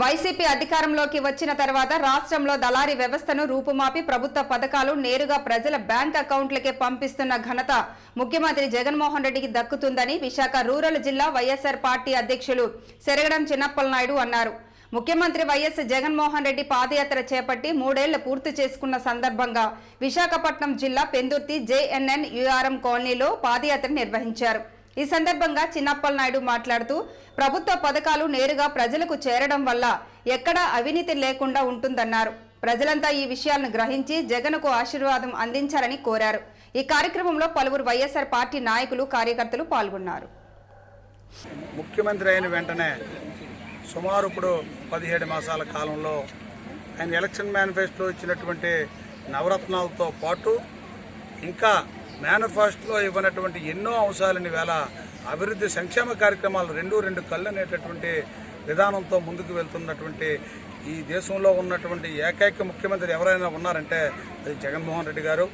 YCP అధికారంలోకి వచ్చిన తర్వాత రాష్ట్రంలో దళారీ వ్యవస్థను రూపుమాపి ప్రభుత్వ పథకాలు నేరుగా ప్రజల బ్యాంక్ అకౌంట్లకే పంపిస్తున్న ఘనత ముఖ్యమంత్రి జగన్మోహన్ రెడ్డికి దక్కుతుందని విశాఖ రూరల్ జిల్లా వైఎస్ఆర్ పార్టీ అధ్యక్షులు సెరగడం చిన్నప్పలనాయుడు అన్నారు. ముఖ్యమంత్రి వైఎస్ జగన్మోహన్ రెడ్డి పాదయాత్ర చేపట్టి మూడేళ్ళు పూర్తి చేసుకున్న సందర్భంగా విశాఖపట్నం జిల్లా పెందుర్తి జేఎన్ఎన్ యుఆర్ఎం కాలనీలో పాదయాత్ర నిర్వహించారు. ఈ సందర్భంగా చిన్నప్పల్ నాయుడు మాట్లాడుతూ ప్రభుత్వ పథకాలు నేరుగా ప్రజలకు చేరడం వల్ల ఎక్కడా అవినీతి లేకుండా ఉంటుందన్నారు. ప్రజలంతా ఈ విషయాలను గ్రహించి జగన్కు ఆశీర్వాదం అందించాలని కోరారు. ఈ కార్యక్రమంలో పలువురు వైఎస్ఆర్ పార్టీ నాయకులు కార్యకర్తలు పాల్గొన్నారు. ముఖ్యమంత్రి అయిన వెంటనే సుమారు ఇప్పుడు పదిహేడు మాసాల కాలంలో ఆయన ఎలక్షన్ మేనిఫెస్టోలో ఇచ్చినటువంటి నవరత్నాలతో పాటు ఇంకా మేనిఫెస్టోలో ఇవ్వనటువంటి ఎన్నో అంశాలని వేళ అభివృద్ధి సంక్షేమ కార్యక్రమాలు రెండు రెండు కళ్ళు అనేటటువంటి విధానంతో ముందుకు వెళ్తున్నటువంటి ఈ దేశంలో ఉన్నటువంటి ఏకైక ముఖ్యమంత్రి ఎవరైనా ఉన్నారంటే అది జగన్మోహన్ రెడ్డి గారు.